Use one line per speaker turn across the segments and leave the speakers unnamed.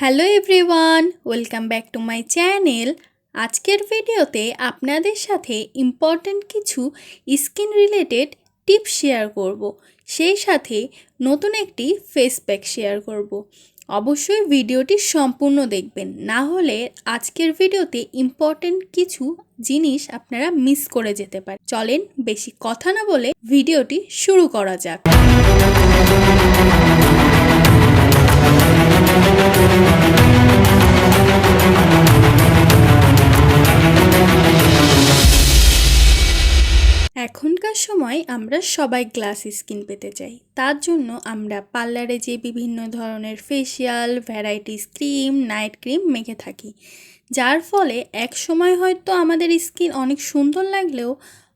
Hello everyone, welcome back to my channel. আজকের ভিডিওতে আপনাদের সাথে ইম্পর্ট্যান্ট কিছু স্কিন রিলেটেড টিপস শেয়ার করব। সেই সাথে নতুন একটি ফেস প্যাক শেয়ার করব। অবশ্যই ভিডিওটি সম্পূর্ণ দেখবেন, না হলে আজকের ভিডিওতে ইম্পর্ট্যান্ট কিছু জিনিস আপনারা মিস করে যেতে পারেন। চলেন বেশি কথা না বলে ভিডিওটি শুরু করা যাক। এখনকার সময় আমরা সবাই গ্লাস স্কিন পেতে চাই। তার জন্য আমরা পার্লারে যে বিভিন্ন ধরনের facial varieties cream night cream মেখে থাকি। যার ফলে এক সময় হয়তো আমাদের স্কিন অনেক সুন্দর লাগলেও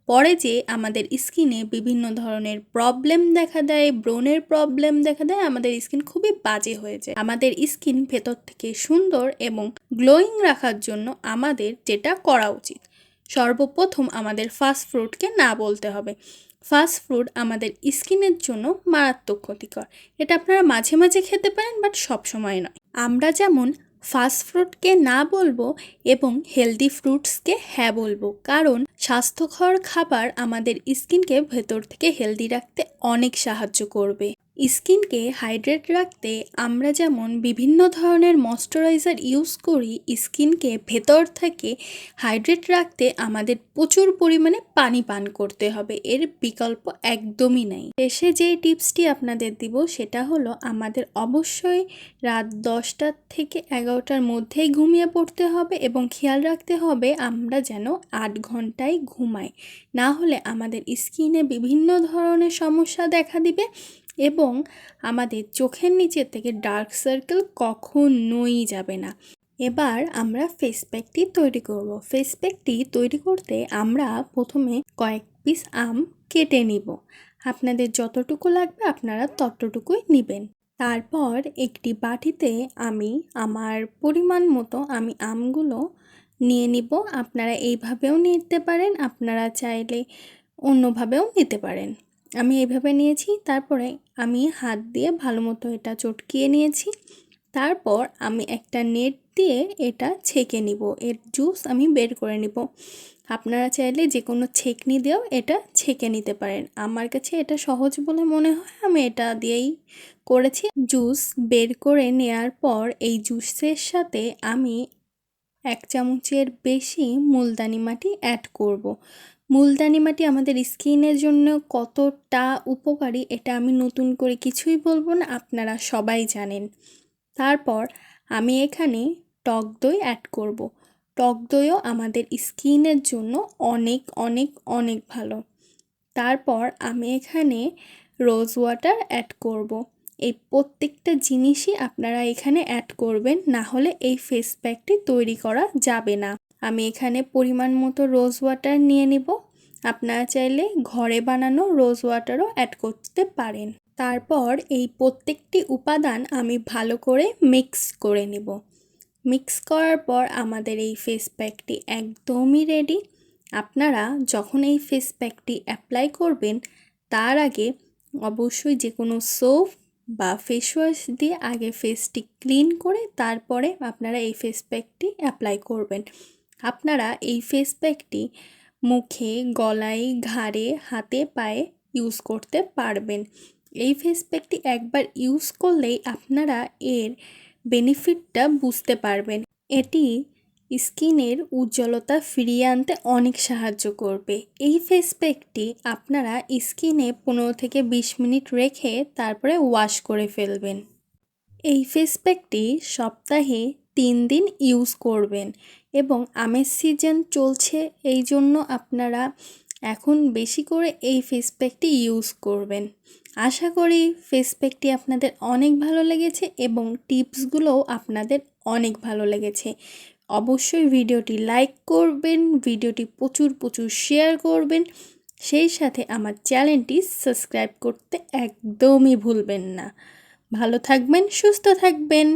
পরে যে আমাদের স্কিনে বিভিন্ন ধরনের প্রবলেম দেখা দেয় ব্রণের প্রবলেম দেখা দেয়, আমাদের স্কিন খুবই বাজে হয়ে যায়। আমাদের স্কিন ভেতর থেকে সুন্দর এবং গ্লোয়িং রাখার জন্য আমাদের যেটা করা উচিত। সর্বপ্রথম আমাদের ফাস্ট ফুডকে না বলতে হবে। ফাস্ট ফুড আমাদের স্কিনের জন্য মারাত্মক ক্ষতিকর। এটা আপনারা মাঝে মাঝে খেতে পারেন বাট সব সময় নয়। আমরা যেমন ফাস্ট ফুডকে না বলব এবং হেলদি ফ্রুটসকে হ্যাঁ বলব, কারণ স্বাস্থ্যকর খাবার আমাদের স্কিনকে ভেতর থেকে হেলদি রাখতে অনেক সাহায্য করবে। স্কিনকে হাইড্রেট রাখতে আমরা যেমন বিভিন্ন ধরনের ময়শ্চারাইজার ইউজ করি, স্কিনকে ভেতর থেকে হাইড্রেট রাখতে আমাদের প্রচুর পরিমাণে পানি পান করতে হবে। এর বিকল্প একদমই নেই। শেষে যে টিপসটি আপনাদের দিব, সেটা হলো আমাদের অবশ্যই রাত দশটার থেকে এগারোটার মধ্যেই ঘুমিয়ে পড়তে হবে এবং খেয়াল রাখতে হবে আমরা যেন আট ঘন্টায় ঘুমাই। না হলে আমাদের স্কিনে বিভিন্ন ধরনের সমস্যা দেখা দিবে। এবং আমাদের চোখের নিচের থেকে ডার্ক সার্কেল কখনোই যাবে না। এবার আমরা ফেস প্যাকটি তৈরি করব। ফেস প্যাকটি তৈরি করতে আমরা প্রথমে কয়েক পিস আম কেটে নিব। আপনাদের যতটুকু লাগবে আপনারা ততটুকুই নেবেন। তারপর একটি বাটিতে আমি আমার পরিমাণ মতো আমি আমগুলো নিয়ে নিব। আপনারা এইভাবেও নিতে পারেন, আপনারা চাইলে অন্যভাবেও নিতে পারেন। আমি এইভাবে নিয়েছি, তারপরে আমি হাত দিয়ে ভালো মতো এটা চটকিয়ে নিয়েছি। তারপর আমি একটা নেট দিয়ে এটা ছেঁকে নিব। এর জুস আমি বের করে নিব। আপনারা চাইলে যে কোনো ছেঁকনি দিয়েও এটা ছেঁকে নিতে পারেন। আমার কাছে এটা সহজ বলে মনে হয়। আমি এটা দিয়েই করেছি। জুস বের করে নেওয়ার পর এই জুসের সাথে আমি এক চামচের বেশি মুলতানি মাটি অ্যাড করব। মুলতানি মাটি আমাদের স্কিনের জন্য কতটা উপকারী এটা আমি নতুন করে কিছুই বলব না, আপনারা সবাই জানেন তারপর আমি এখানে টক দই অ্যাড করব। টক দইও আমাদের স্কিনের জন্য অনেক অনেক অনেক ভালো তারপর আমি এখানে রোজ ওয়াটার অ্যাড করব। এই প্রত্যেকটা জিনিসই আপনারা এখানে অ্যাড করবেন না হলে এই ফেস প্যাকটি তৈরি করা যাবে না আমি এখানে পরিমাণ মতো রোজ ওয়াটার নিয়ে নিব। আপনারা চাইলে ঘরে বানানো রোজ ওয়াটারও অ্যাড করতে পারেন। তারপর এই প্রত্যেকটি উপাদান আমি ভালো করে মিক্স করে নেব। মিক্স করার পর আমাদের এই ফেস প্যাকটি একদমই রেডি আপনারা যখন এই ফেস প্যাকটি অ্যাপ্লাই করবেন, তার আগে অবশ্যই যে কোনো সোপ বা ফেস ওয়াশ দিয়ে আগে ফেসটি ক্লিন করে তারপরে আপনারা এই ফেস প্যাকটি অ্যাপ্লাই করবেন। আপনারা এই ফেস প্যাকটি মুখে, গলায়, ঘাড়ে, হাতে, পায়ে ইউজ করতে পারবেন। এই ফেস প্যাকটি একবার ইউজ করলেই আপনারা এর বেনিফিটটা বুঝতে পারবেন। এটি স্কিনের উজ্জ্বলতা ফিরিয়ে আনতে অনেক সাহায্য করবে। এই ফেস প্যাকটি আপনারা স্কিনে পনেরো থেকে বিশ মিনিট রেখে তারপরে ওয়াশ করে ফেলবেন। এই ফেস প্যাকটি সপ্তাহে তিন দিন ইউজ করবেন। এবং আমের সিজন চলছে, এই জন্য আপনারা এখন বেশি করে এই ফেস প্যাকটি ইউজ করবেন। আশা করি ফেস প্যাকটি আপনাদের অনেক ভালো লেগেছে এবং টিপসগুলোও আপনাদের অনেক ভালো লেগেছে। অবশ্যই ভিডিওটি লাইক করবেন, ভিডিওটি প্রচুর প্রচুর শেয়ার করবেন, সেই সাথে আমার চ্যানেলটি সাবস্ক্রাইব করতে একদমই ভুলবেন না। ভালো থাকবেন, সুস্থ থাকবেন।